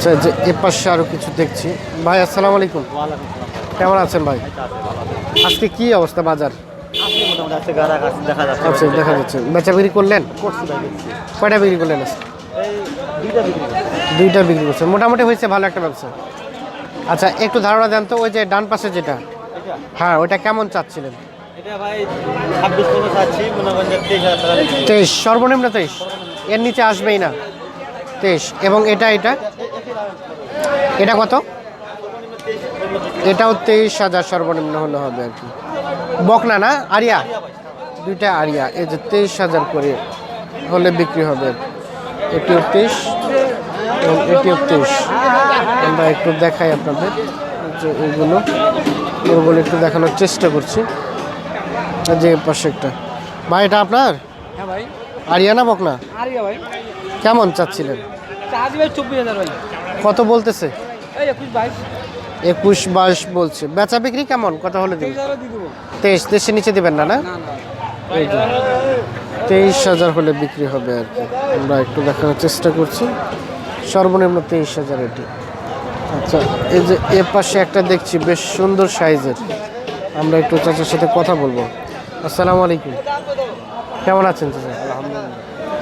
আচ্ছা যে এ পাশে আরও কিছু দেখছি। ভাই, আসসালামু আলাইকুম। কেমন আছেন ভাই? আজকে কি অবস্থা বাজার? আচ্ছা দেখা যাচ্ছে। বেচা বিক্রি করলেন? কয়টা বিক্রি করলেন দুইটা বিক্রি করছেন। মোটামুটি হয়েছে, ভালো একটা ব্যবসা। আচ্ছা একটু ধারণা দেন তো, ওই যে ডান পাশে যেটা। হ্যাঁ ওইটা কেমন চাচ্ছিলেন। তেইশ, সর্বনিম্ন তেইশ। এর নিচে আসবেই না। তেইশ, এবং এটা এটা? এটা কত? এটাও তেইশ হাজার সর্বনিম্ন হলে হবে আর কি। বকনা না? আরিয়া? দুইটা আরিয়া। এই যে তেইশ হাজার করে হলে বিক্রি হবে। এটিও তেইশ এবং এটিও তেইশ। আমরা একটু দেখাই আপনাদের যে এগুলো ওগুলো একটু দেখানোর চেষ্টা করছি। যে পাশে একটা। ভাই এটা আপনার? হ্যাঁ ভাই। আরিয়ানা বকনা? আরিয়া ভাই। কেমন চাচ্ছিলেন? চার্জ ভাই চব্বিশ হাজার ভাই। কত বলতেছে? একুশ বাইশ। বলছে। বেচা বিক্রি কেমন? কত হলে দেবেন তেইশ দেশের নিচে দিবেন না না? এই যে। তেইশ হাজার হলে বিক্রি হবে আর কি। আমরা একটু দেখানোর চেষ্টা করছি। সর্বনিম্ন তেইশ হাজার এটি। আচ্ছা এই যে এ পাশে একটা দেখছি বেশ সুন্দর সাইজের। আমরা একটু চাচার সাথে কথা বলব। আসসালামু আলাইকুম। কেমন আছেন চাচা?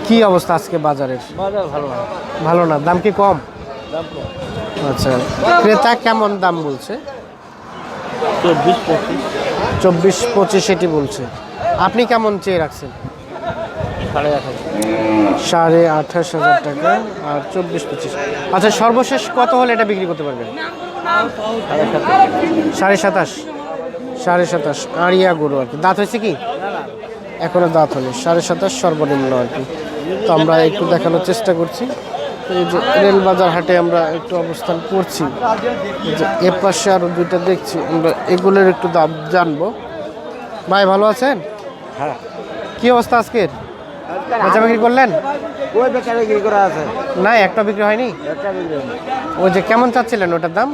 কি অবস্থা আজকে বাজারের? বাজার ভালো ভালো। ভালো না। দাম কি কম। আচ্ছা ক্রেতা কেমন দাম বলছে? চব্বিশ পঁচিশ চব্বিশ পঁচিশ এটি বলছে। আপনি কেমন চেয়ে রাখছেন? সাড়ে আঠাশ সাড়ে আঠাশ হাজার টাকা আর চব্বিশ পঁচিশ। আচ্ছা সর্বশেষ কত হলে এটা বিক্রি করতে পারবেন? সাড়ে সাতাশ। সাড়ে সাতাশ। আড়িয়া গরু আর কি। দাঁত হয়েছে কি? এখনও দাঁত হলে সাড়ে সাতাশ সর্বনিম্ন আর কি। তো আমরা একটু দেখানোর চেষ্টা করছি। এই যে রেল বাজার হাটে আমরা একটু অবস্থান করছি। যে এ পাশে আরও দুইটা দেখছি আমরা এগুলোর একটু দাম জানব। ভাই ভালো আছেন? হ্যাঁ। কি অবস্থা আজকের? বেচা বিক্রি করলেন? ওই বেকারে বিক্রি করা আছে? না একটা বিক্রি হয়নি? ওই যে কেমন চাচ্ছিলেন ওটার দাম?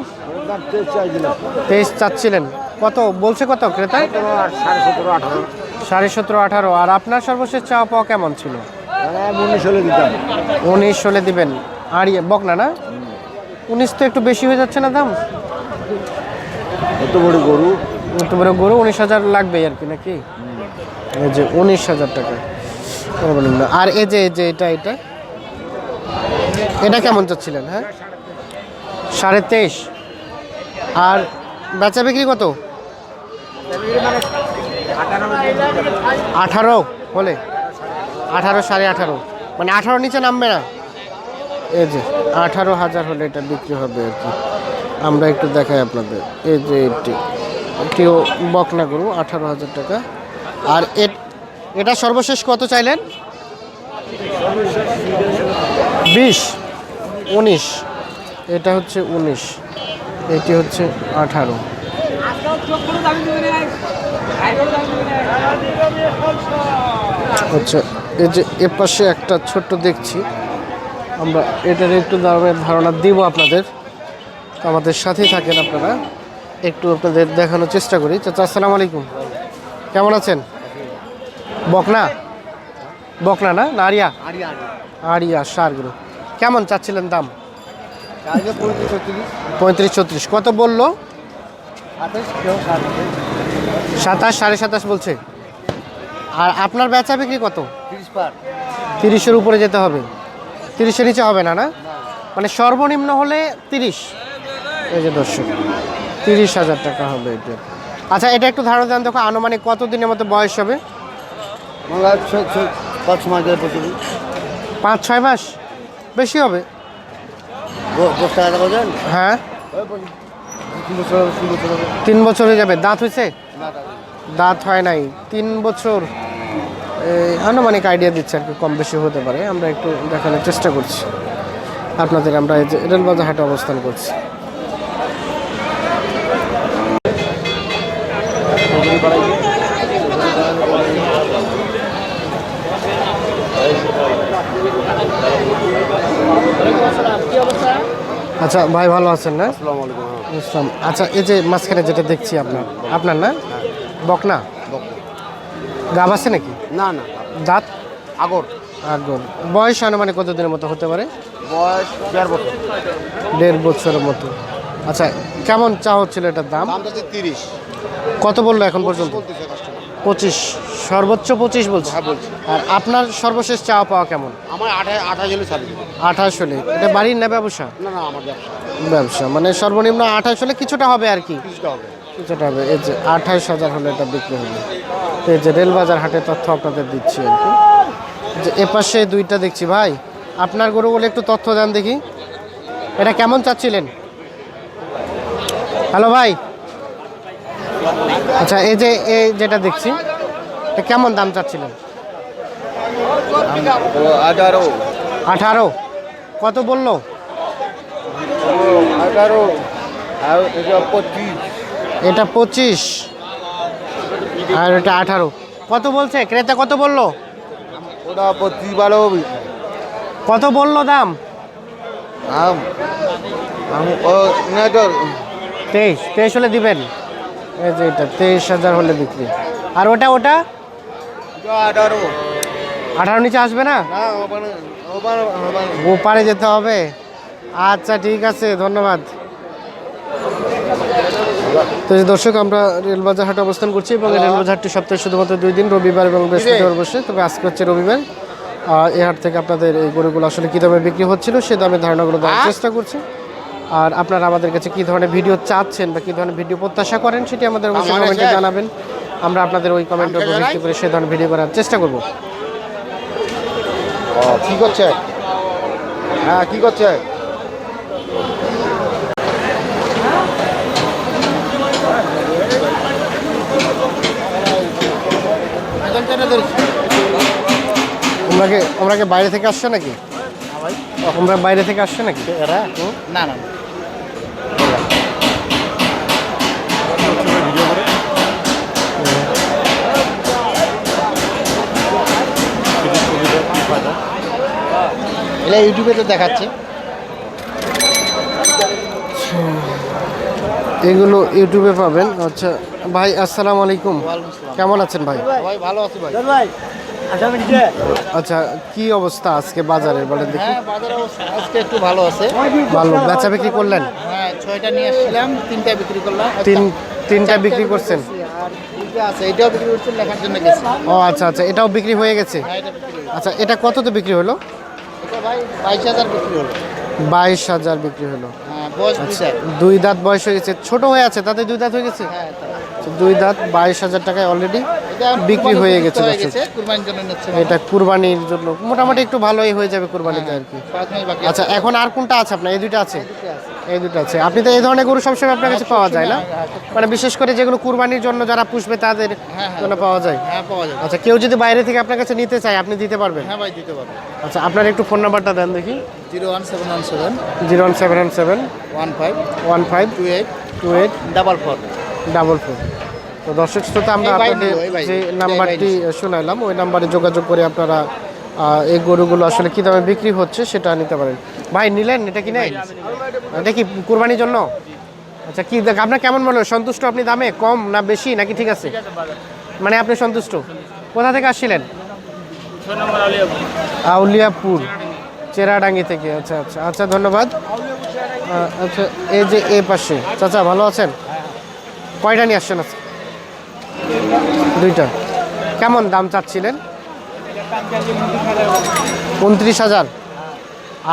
তেইশ চাচ্ছিলেন। কত? বলছে কত ক্রেতা সাড়ে সতেরো আঠারো। সাড়ে সতেরো আঠারো। আর আপনার সর্বশেষ চাওয়া পাওয়া কেমন ছিল? উনিশ হলে দিতাম। উনিশ হলে দিবেন। আর ইয়ে বকনা না? উনিশ তো একটু বেশি হয়ে যাচ্ছে না দাম? এত বড় গরু? একটু বড় গরু উনিশ হাজার লাগবে আর কি নাকি? এই যে উনিশ হাজার টাকা। আর এই যে এই যে এটা এটা? এটা কেমন চাচ্ছিলেন হ্যাঁ? সাড়ে তেইশ। আর বেচা বিক্রি কত? আঠারো হলে? আঠারো সাড়ে আঠারো। মানে আঠারো নিচে নামবে না? এই যে, আঠারো হাজার হলে এটা বিক্রি হবে আর কি। আমরা একটু দেখাই আপনাদের। এই যে এটি, এটিও বকনা গরু, আঠারো হাজার টাকা। আর এটা সর্বশেষ কত চাইলেন? বিশ, উনিশ। এটা হচ্ছে উনিশ, এটি হচ্ছে আঠারো। আচ্ছা। এই যে এ পাশে একটা ছোট্ট দেখছি। আমরা এটার একটু দামের ধারণা দিব আপনাদের। আমাদের সাথেই থাকেন আপনারা। একটু আপনাদের দেখানোর চেষ্টা করি। চাচা আসসালামু আলাইকুম। কেমন আছেন? বকনা? বকনা না? আরিয়া? আরিয়া আরিয়া। সারগুলো কেমন চাচ্ছিলেন দাম? পঁয়ত্রিশ ছত্রিশ। কত বলল? সাতাশ সাড়ে সাতাশ বলছে। আর আপনার বেচা বিক্রি কত? তিরিশের উপরে যেতে হবে। তিরিশের নিচে হবে না না? মানে সর্বনিম্ন হলে তিরিশ। এই যে দর্শক তিরিশ হাজার টাকা হবে এটা। আচ্ছা এটা একটু ধারণা দেন দেখো আনুমানিক কত দিনের মতো বয়স হবে? পাঁচ মাস পাঁচ ছয় মাস? বেশি হবে? হ্যাঁ? তিন বছর হয়ে যাবে। দাঁত হয়েছে? দাঁত হয় নাই। তিন বছর। আনুমানিক আইডিয়া দিচ্ছে আর কি কম বেশি হতে পারে। আমরা একটু দেখানোর চেষ্টা করছি। আপনাদের আমরা এই যে রেলবাজার হাটে অবস্থান করছি। আচ্ছা ভাই ভালো আছেন না? আসসালামু। আচ্ছা এই যে মাঝখানে যেটা দেখছি আপনার আপনার না? বকনা? গাব আছে নাকি? না না দাঁত? আগর। আগর। বয়স আনুমানিক কতদিনের মতো হতে পারে? বয়স দেড় বছর। দেড় বছরের মতো। আচ্ছা কেমন চা হচ্ছিল এটার দাম? তিরিশ। কত বলল এখন পর্যন্ত? পঁচিশ। সর্বোচ্চ পঁচিশ বলছে? হ্যাঁ আর আপনার সর্বশেষ চা পাওয়া কেমন? আমার আঠাশ হলে আঠাশ হলে। এটা বাড়ির না ব্যবসা? না না আমার ব্যবসা। ব্যবসা। মানে সর্বনিম্ন আঠাশ হলে কিছুটা হবে আর কি। কিছুটা হবে। কিছুটা হবে এই যে আঠাশ হাজার হলে এটা বিক্রি হবে। তো এই যে রেলবাজার হাটের তথ্য আপনাদের দিচ্ছি আর কি। যে এপাশে দুইটা দেখছি ভাই। আপনার গরু বলে একটু তথ্য দেন দেখি। এটা কেমন চাচ্ছিলেন? হ্যালো ভাই। আচ্ছা এই যে এই যেটা দেখছি এটা কেমন দাম চাচ্ছিলেন? আঠারো। আঠারো। কত বলল? আঠারো। আর পঁচিশ। এটা পঁচিশ আর এটা আঠারো। কত বলছে? ক্রেতা কত বলল? ওটা পঁচিশ বারো। কত বলল দাম? তেইশ। তেইশ হলে দিবেন? এই যে এটা তেইশ হাজার হলে বিক্রি। আর ওটা ওটা? আঠারো। আঠারো নিচে আসবে না? ওপারে যেতে হবে। আচ্ছা ঠিক আছে ধন্যবাদ। তো দর্শক আমরা রেলবাজার হাটে অবস্থান করছি এবং এই রেলবাজার হাটটি সপ্তাহে শুধুমাত্র দুই দিন রবিবার এবং বৃহস্পতিবার বসে তবে আজকে হচ্ছে রবিবার। আর এই হাট থেকে আপনাদের এই গরুগুলো আসলে কী দামে বিক্রি হচ্ছিল সে দামে ধারণাগুলো দেওয়ার চেষ্টা করছি। আর আপনারা আমাদের কাছে কী ধরনের ভিডিও চাচ্ছেন বা কী ধরনের ভিডিও প্রত্যাশা করেন সেটি আমাদের অবশ্যই কমেন্টে জানাবেন। আমরা আপনাদের ওই কমেন্টের উপর ভিত্তি করে সে ধরনের ভিডিও করার চেষ্টা করব। কি করছে? হ্যাঁ কি করছে? তোমরা কি বাইরে থেকে আসছো নাকি? তোমরা বাইরে থেকে আসছো নাকি? এরা? না না এটা ইউটিউবে তো দেখাচ্ছে। এগুলো ইউটিউবে পাবেন। আচ্ছা ভাই আসসালামু আলাইকুম। কেমন আছেন ভাই? ভাই ভালো আছে ভাই। ভাই। আচ্ছা আচ্ছা কি অবস্থা আজকে বাজারে বলেন দেখি। হ্যাঁ বাজারে আজকে একটু ভালো আছে। ভালো বেচা বিক্রি করলেন? হ্যাঁ ছয়টা নিয়ে আসছিলাম তিনটা বিক্রি করলাম। তিন তিনটা বিক্রি করছেন? আর তিনটা আছে এটাও বিক্রি করছেন লেখার জন্য গেছি। ও আচ্ছা আচ্ছা এটাও বিক্রি হয়ে গেছে? আচ্ছা এটা কত তো আচ্ছা এটা কততে বিক্রি হলো? এটা ভাই বাইশ হাজার বিক্রি হলো। বাইশ হাজার বিক্রি হলো। হ্যাঁ দুইটা দুই দাঁত। বয়স হয়ে গেছে। ছোট হয়ে আছে তাতে দুই দাঁত হয়ে গেছে? হ্যাঁ। আচ্ছা, দুই দাঁত বাইশ হাজার টাকায় অলরেডি বিক্রি হয়ে গেছে হয়ে দর্শক। গেছে এটা কুরবানির জন্য। মোটামুটি একটু ভালোই হয়ে যাবে কুরবানিতে আর কি। আচ্ছা এখন আর কোনটা আছে আপনার? এই দুইটা আছে? এই দুটো আছে। আপনি তো এই ধরনের গরু সবসময় আপনার কাছে পাওয়া যায় না? মানে বিশেষ করে যেগুলো কুরবানির জন্য যারা পুষবে তাদের হ্যাঁ, হ্যাঁ। জন্য পাওয়া যায়? হ্যাঁ আচ্ছা কেউ যদি বাইরে থেকে আপনার কাছে নিতে চায় আপনি দিতে পারবেন? হ্যাঁ ভাই দিতে পারব। আচ্ছা আপনার একটু ফোন নাম্বারটা দেন দেখি। Zero one seven one seven zero one seven one seven one five one five two eight two eight double four double four. তো দর্শক শ্রোতা আমরা আপনাদের যে নাম্বারটি শোনাইলাম ওই নাম্বারে যোগাযোগ করে আপনারা এই গরুগুলো আসলে কী দামে বিক্রি হচ্ছে সেটা নিতে পারেন। ভাই নিলেন? এটা কি নেই? এটা কি কুরবানির জন্য? আচ্ছা কি দেখ আপনার কেমন মনে হয়? সন্তুষ্ট আপনি দামে? কম না বেশি? নাকি ঠিক আছে? মানে আপনি সন্তুষ্ট? কোথা থেকে আসছিলেন? আউলিয়াপুর চেরাডাঙ্গি থেকে। আচ্ছা আচ্ছা আচ্ছা ধন্যবাদ। আচ্ছা এই যে এ পাশে চাচা ভালো আছেন? কয়টা নিয়ে আসছেন আজকে? দুইটা। কেমন দাম চাচ্ছিলেন? উনত্রিশ হাজার।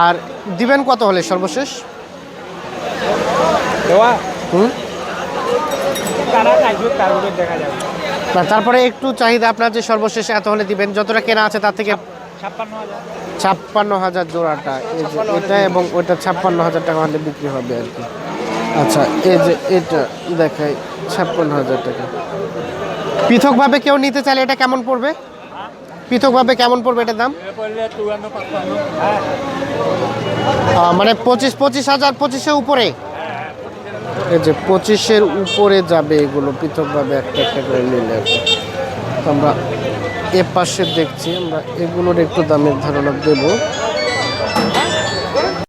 আর দিবেন কত হলে সর্বশেষ? হুম? না তারপরে একটু চাহিদা আপনার যে সর্বশেষ এত হলে দিবেন যতটা কেনা আছে তার থেকে ছাপ্পান্ন হাজার। জোড়াটা এই যে এটা এবং ওইটা ছাপ্পান্ন হাজার টাকা হলে বিক্রি হবে আর কি। আচ্ছা এই যে এটা দেখাই ছাপ্পান্ন হাজার টাকা। পৃথকভাবে কেউ নিতে চাইলে এটা কেমন পড়বে? পৃথকভাবে কেমন পড়বে এটার দাম? মানে পঁচিশ পঁচিশ হাজার পঁচিশের উপরে? এই যে পঁচিশের উপরে যাবে এগুলো পৃথকভাবে একটা একটা করে নিলে আমরা এ পাশে দেখছি আমরা এগুলোর একটু দামের ধারণা দেবো।